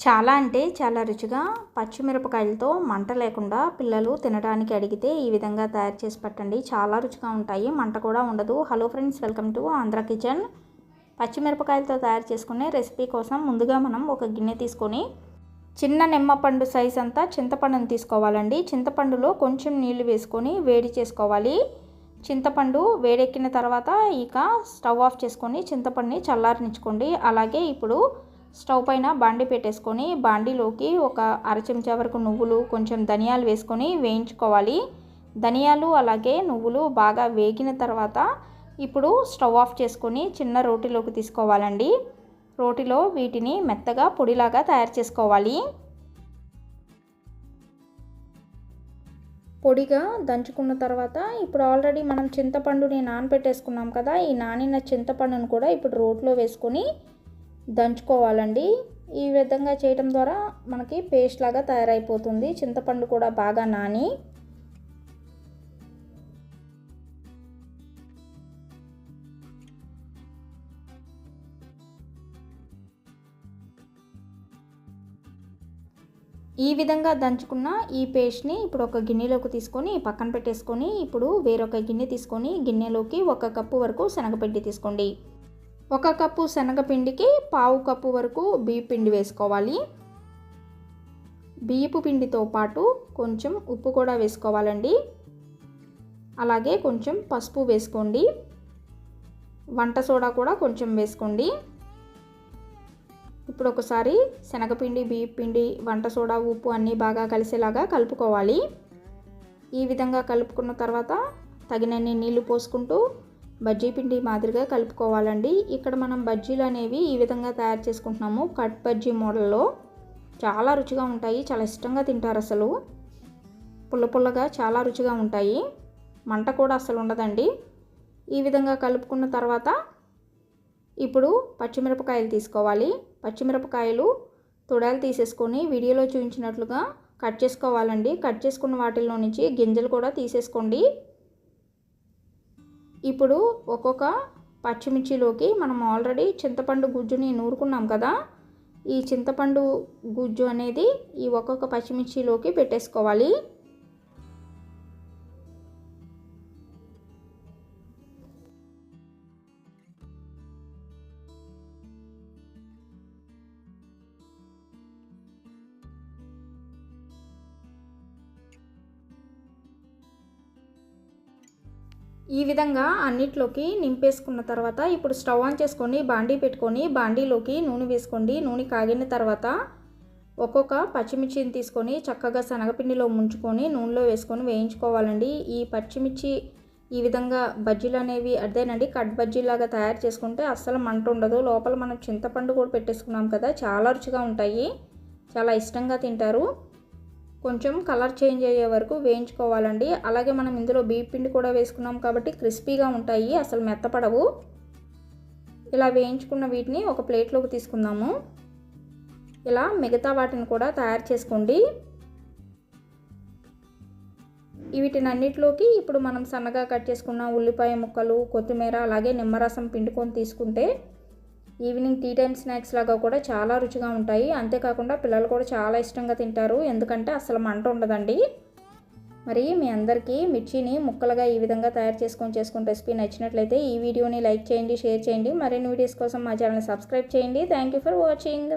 చాలా అంటే చాలా రుచిగా పచ్చిమిరపకాయలతో మంట లేకుండా పిల్లలు తినడానికి అడిగితే ఈ విధంగా తయారు చేసి పెట్టండి. చాలా రుచిగా ఉంటాయి. మంట కూడా ఉండదు. Hello friends welcome to Andhra kitchen పచ్చిమిరపకాయలతో తయారు చేసుకునే రెసిపీ కోసం ముందుగా మనం ఒక గిన్నె తీసుకొని చిన్న నిమ్మపండు సైజ్ అంతా చింతపండుని తీసుకోవాలండి. చింతపండులో కొంచెం నీళ్ళు వేసుకొని వేడి చేసుకోవాలి. చింతపండు వేడెక్కిన తర్వాత ఇక స్టవ్ ఆఫ్ చేసుకొని చింతపండుని చల్లారనిచ్చుకోండి. అలాగే ఇప్పుడు స్టవ్ పైన బాండి పెట్టేసుకొని బాండిలోకి ఒక అర చెంచా వరకు నువ్వులు కొంచెం ధనియాలు వేసుకొని వేయించుకోవాలి. ధనియాలు అలాగే నువ్వులు బాగా వేగిన తర్వాత ఇప్పుడు స్టవ్ ఆఫ్ చేసుకొని చిన్న రోటిలోకి తీసుకోవాలండి. రోటిలో వీటిని మెత్తగా పొడిలాగా తయారు చేసుకోవాలి. పొడిగా దంచుకున్న తర్వాత ఇప్పుడు ఆల్రెడీ మనం చింతపండుని నానబెట్టేసుకున్నాం కదా ఈ నానిన చింతపండును కూడా ఇప్పుడు రోట్లో వేసుకొని దంచుకోవాలండి. ఈ విధంగా చేయడం ద్వారా మనకి పేస్ట్ లాగా తయారైపోతుంది. చింతపండు కూడా బాగా నాని. ఈ విధంగా దంచుకున్న ఈ పేస్ట్ని ఇప్పుడు ఒక గిన్నెలోకి తీసుకొని పక్కన పెట్టేసుకొని ఇప్పుడు వేరొక గిన్నె తీసుకొని గిన్నెలోకి ఒక కప్పు వరకు శనగపిండి తీసుకోండి. ఒక కప్పు శనగపిండికి పావు కప్పు వరకు బియ్య పిండి వేసుకోవాలి. బియ్యపు పిండితో పాటు కొంచెం ఉప్పు కూడా వేసుకోవాలండి. అలాగే కొంచెం పసుపు వేసుకోండి. వంట సోడా కూడా కొంచెం వేసుకోండి. ఇప్పుడు ఒకసారి శనగపిండి బియ్య పిండి వంట సోడా ఉప్పు అన్నీ బాగా కలిసేలాగా కలుపుకోవాలి. ఈ విధంగా కలుపుకున్న తర్వాత తగినన్ని నీళ్ళు పోసుకుంటూ బజ్జీ పిండి మాదిరిగా కలుపుకోవాలండి. ఇక్కడ మనం బజ్జీలు అనేవి ఈ విధంగా తయారు చేసుకుంటున్నాము. కట్ బజ్జీ మోడల్లో చాలా రుచిగా ఉంటాయి. చాలా ఇష్టంగా తింటారు అసలు. పుల్ల పుల్లగా చాలా రుచిగా ఉంటాయి. మంట కూడా అసలు ఉండదండి. ఈ విధంగా కలుపుకున్న తర్వాత ఇప్పుడు పచ్చిమిరపకాయలు తీసుకోవాలి. పచ్చిమిరపకాయలు తొడాలు తీసేసుకొని వీడియోలో చూపించినట్లుగా కట్ చేసుకోవాలండి. కట్ చేసుకున్న వాటిల్లో నుంచి గింజలు కూడా తీసేసుకోండి. ఇప్పుడు ఒక్కొక్క పచ్చిమిర్చిలోకి మనం ఆల్రెడీ చింతపండు గుజ్జుని నూరుకున్నాం కదా. ఈ చింతపండు గుజ్జు అనేది ఈ ఒక్కొక్క పచ్చిమిర్చిలోకి పెట్టేసుకోవాలి. ఈ విధంగా అన్నిట్లోకి నింపేసుకున్న తర్వాత ఇప్పుడు స్టవ్ ఆన్ చేసుకొని బాండీ పెట్టుకొని బాండీలోకి నూనె వేసుకోండి. నూనె కాగిన తర్వాత ఒక్కొక్క పచ్చిమిర్చిని తీసుకొని చక్కగా శనగపిండిలో ముంచుకొని నూనెలో వేసుకొని వేయించుకోవాలండి. ఈ పచ్చిమిర్చి ఈ విధంగా బజ్జీలు అనేవి అదేనండి కట్ బజ్జీలాగా తయారు చేసుకుంటే అస్సలు మంట ఉండదు. లోపల మనం చింతపండు కూడా పెట్టేసుకున్నాం కదా చాలా రుచిగా ఉంటాయి. చాలా ఇష్టంగా తింటారు. కొంచెం కలర్ చేంజ్ అయ్యే వరకు వేయించుకోవాలండి. అలాగే మనం ఇందులో బీప్ పిండి కూడా వేసుకున్నాం కాబట్టి క్రిస్పీగా ఉంటాయి అసలు మెత్తపడవు. ఇలా వేయించుకున్న వీటిని ఒక ప్లేట్లోకి తీసుకుందాము. ఇలా మిగతా వాటిని కూడా తయారు చేసుకోండి. వీటినన్నిటిలోకి ఇప్పుడు మనం సన్నగా కట్ చేసుకున్న ఉల్లిపాయ ముక్కలు కొత్తిమీర అలాగే నిమ్మరసం పిండుకొని తీసుకుంటే ఈవినింగ్ టీ టైం స్నాక్స్ లాగా కూడా చాలా రుచిగా ఉంటాయి. అంతేకాకుండా పిల్లలు కూడా చాలా ఇష్టంగా తింటారు. ఎందుకంటే అసలు మంట ఉండదండి. మరి మీ అందరికీ మిర్చిని ముక్కలుగా ఈ విధంగా తయారు చేసుకొని చేసుకుని రెసిపీ నచ్చినట్లయితే ఈ వీడియోని లైక్ చేయండి షేర్ చేయండి. మరిన్ని వీడియోస్ కోసం మా ఛానల్ని సబ్స్క్రైబ్ చేయండి. Thank you for watching.